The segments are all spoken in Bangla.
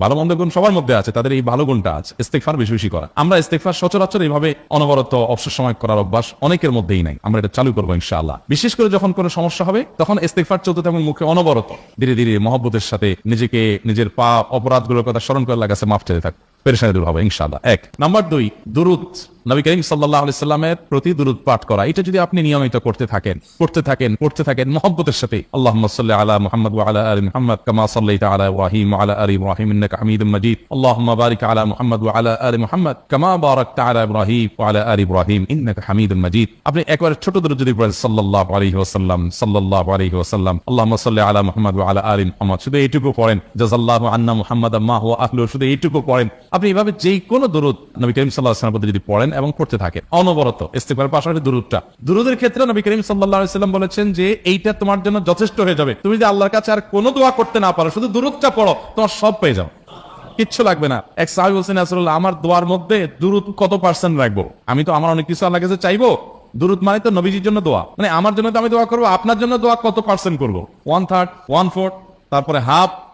ভালো মন্দ গুণ সবার মধ্যে আছে, তাদের এই ভালো গুণটা আছে। ইস্তেকফার বেশি বেশি করা। আমরা ইস্তেকফার সচরাচর এইভাবে অনবরত অবসর সময় করার অভ্যাস অনেকের মধ্যেই নাই। আমরা এটা চালু করব ইনশাআল্লাহ। বিশেষ করে যখন কোনো সমস্যা হবে, তখন ইস্তেকফার চলতে থাকবে মুখে অনবরত। ধীরে ধীরে মহব্বতের সাথে নিজেকে, নিজের পা অপরাধগুলোর কথা স্মরণ করে লাগাছে মাফ চেয়ে থাক পেরেশানি দূর হবে ইনশাআল্লাহ। এক, নাম্বার দুই, দুরুদ নবী করিম সাল্লাহ সাল্লামের প্রতি দুরুদ পাঠ করা। এটা যদি আপনি নিয়মিত করতে থাকেন করতে থাকেন করতে থাকেন, মহব্বতের সাথে আল্লাহ সাল্লি আলা মুহাম্মদ আলা আলি মুহাম্মদ কামা সাল্লাইতা আলা ইব্রাহিম ওয়া আলা আলি ইন্নাকা হামিদুম মাজিদ। আল্লাহুম্মা বারিক আলা মুহাম্মদ আলা আলি মুহাম্মদ কামা বারাকতা আলা ইব্রাহিম আলা আলি ইব্রাহিম হামিদুম মাজিদ। আপনি একবার ছোট দুরুদ যদি পড়েন, সাল্লাল্লাহু আলাইহি ওয়াসাল্লাম, সাল্লাল্লাহু আলাইহি ওয়াসাল্লাম, আল্লাহুম্মা সাল্লি আলা মুহাম্মদ ওয়া আলা মুহাম্মদ, শুধু এইটুকু পড়েন। জাযাল্লাহু আন্না মুহাম্মাদ মা হুয়া আহলু শুধু এইটুকু পড়েন। আপনি এভাবে যেই কোনো দুরুদ নবী করিম সাল্লাল্লাহু আলাইহি ওয়াসাল্লাম যদি পড়েন এবং পড়তে থাকেন অনবরত ইস্তেগফারের পাশাপাশি দুরুদটা। দুরুদের ক্ষেত্রে নবী করিম সাল্লাম বলেছেন যে, এইটা তোমার জন্য যথেষ্ট হয়ে যাবে। তুমি যদি আল্লাহর কাছে আর কোনো দোয়া করতে না পারো, শুধু দুরুদটা পড়ো, তোমার সব পেয়ে যাও। কিচ্ছু লাগবে না। এক সাহেব হোসেন আসরুল্লাহ আমার দোয়ার মধ্যে দুরুদ কত পার্সেন্ট রাখব? আমি তো আমার অনেক কিছু আল্লাহ কাছে চাইব। দুরুদ মানে তো নবীজির জন্য দোয়া। মানে আমার জন্য তো আমি দোয়া করব, আপনার জন্য দোয়া কত পার্সেন্ট করব? ওয়ান থার্ড ওয়ান ফোর্থ তারপরে হাফ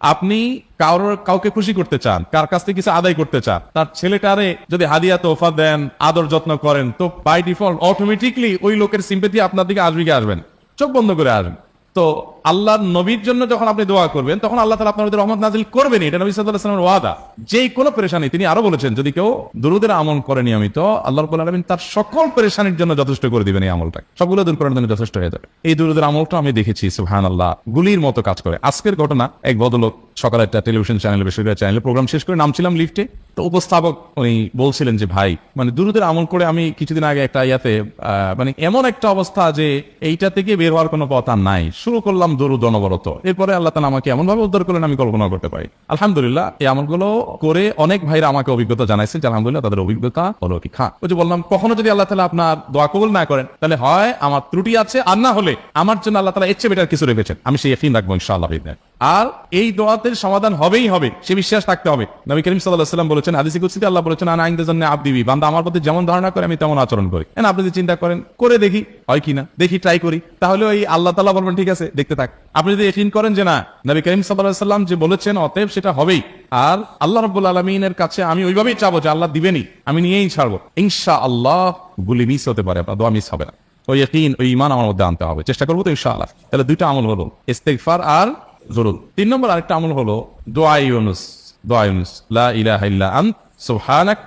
আপনি কারোর কাউকে খুশি করতে চান, কার কাছ থেকে কিছু আদায় করতে চান, তার ছেলেটারে যদি হাদিয়া তোফা দেন, আদর যত্ন করেন, তো বাই ডিফল্ট অটোমেটিকলি ওই লোকের সিম্পেথি আপনার দিকে আসবে আসবেন চোখ বন্ধ করে আসবেন তো আল্লাহর নবীর জন্য যখন আপনি দোয়া করবেন, তখন আল্লাহ তালা আপনার রহমত নাজিল করবেন এটা নবী সাল্লামের ওয়াদা। যে কোনো পেরেশানি, তিনি আরও বলেছেন, যদি কেউ দুরুদের আমল করে নিয়মিত, আল্লাহ আলমিন তার সকল পেরেশানির জন্য যথেষ্ট করে দিবেন এই আমলটা সবগুলো দূর করার জন্য যথেষ্ট হয়ে যাবে। এই দুরুদের আমলটা আমি দেখেছি সুহান আল্লাহ গুলির মতো কাজ করে। আজকের ঘটনা, এক বদলোক সকালে একটা টেলিভিশন চ্যানেল, বেসরকারি চ্যানেলে প্রোগ্রাম শেষ করে নামছিলাম লিফটে। তো উপস্থাপক উনি বলছিলেন যে, ভাই মানে দুরুদের আমল করে আমি কিছুদিন আগে একটা ইয়াতে মানে এমন একটা অবস্থা যে এইটা থেকে বের হওয়ার কোনো পথ আর নাই। শুরু করলাম দরুদ অনবরত। এরপরে আল্লাহ তালা আমাকে এমন ভাবে উদ্ধার করলেন, আমি কল্পনা করতে পারি। আলহামদুলিল্লাহ, এই আমলগুলো করে অনেক ভাইরা আমাকে অভিজ্ঞতা জানাইছে, যে আলহামদুলিল্লাহ তাদের অভিজ্ঞতা হলো কি। খা ওই যে বললাম, কখনো যদি আল্লাহ তালা আপনার দোয়া কবুল না করেন, তাহলে হয় আমার ত্রুটি আছে, আর না হলে আমার জন্য আল্লাহ তালা এর চেয়ে বেটার কিছু রেখেছেন। আমি সেই এফিন রাখব ইনশাআল্লাহ। আর এই দোয়াতের সমাধান হবেই হবে, সে বিশ্বাস থাকতে হবে। নবী করিম সাল্লাহ সাল্লাম বলেছেন, হাদিসি কুৎসিতে আল্লাহ বলেছেন, আনা আইনদের জন্য আপ দিবি বান্দা আমার প্রতি যেমন ধারণা করে, আমি তেমন আচরণ করি। এন আপনি যদি চিন্তা করেন, করে দেখি, হয় কিনা দেখি ট্রাই করি। তাহলে ওই আল্লাহ তাল্লাহ বলবেন, ঠিক আছে, দেখতে থাক। আপনি যদি এফিন করেন যে, না, নবী করিম সাল্লাহ সাল্লাম যে বলেছেন, অতএব সেটা হবেই। আর আল্লাহ রব্বুল আলমিনের কাছে আমি ওইভাবেই চাবো যে, আল্লাহ দিবেনি আমি নিয়েই ছাড়বো। ইনশা আল্লাহ গুলি মিস হতে পারে, আপনার দোয়া মিস হবে না। ওই ইকিন ওই ইমান আমার মধ্যে আনতে হবে, চেষ্টা করব তো ইনশাআল্লাহ। তাহলে দুইটা আমল হলো, ইস্তেগফার আর জরুর। তিন নম্বর আরেকটা আমল হলো, দোয়া ইউনুস দোয়া ইউনুস, লা ইলাহা ইল্লা আন সুবহানাক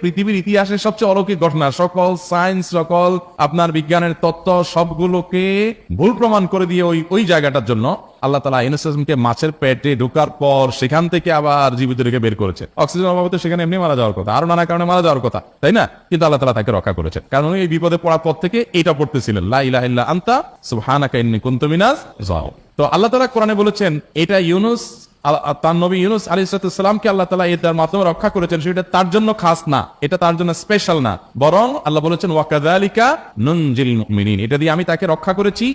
পৃথিবীর ইতিহাসের সবচেয়ে অলৌকিক ঘটনা, সকল সায়েন্স, সকল আপনার বিজ্ঞানের তত্ত্ব, সবগুলোকে ভুল প্রমাণ করে দিয়ে ওই ওই জায়গাটার জন্য আল্লাহ তালা আলাইহিসসালামকে মাছের পেটে ঢোকার পর সেখান থেকে আবার জীবিত রেখে বের করেছে। অক্সিজেন অভাবে সেখানে এমনি মারা যাওয়ার কথা। আরও নানা কারণে মারা যাওয়ার কথা, তাই না? কিন্তু আল্লাহ তালা তাকে রক্ষা করেছে কারণ এই বিপদে পড়ার পর থেকে এটা পড়তেছিলেন, লা ইলাহা ইল্লা আনতা সুবহানাকা ইন্নী কুনতু মিনাজ জালিমিন তো আল্লাহ তালা কোরআনে বলেছেন, এটা ইউনুস তার নবী ইউনুস আলী সালামকে আল্লাহ তালা এটার মাধ্যমে রক্ষা করেছেন, সেটা তার জন্য খাস না, এটা তার জন্য স্পেশাল না। বরং আল্লাহ বলেছেন ওয়াকাদালিকা নুনজিল মুমিনিন। এটা দিয়ে আমি তাকে রক্ষা করেছি।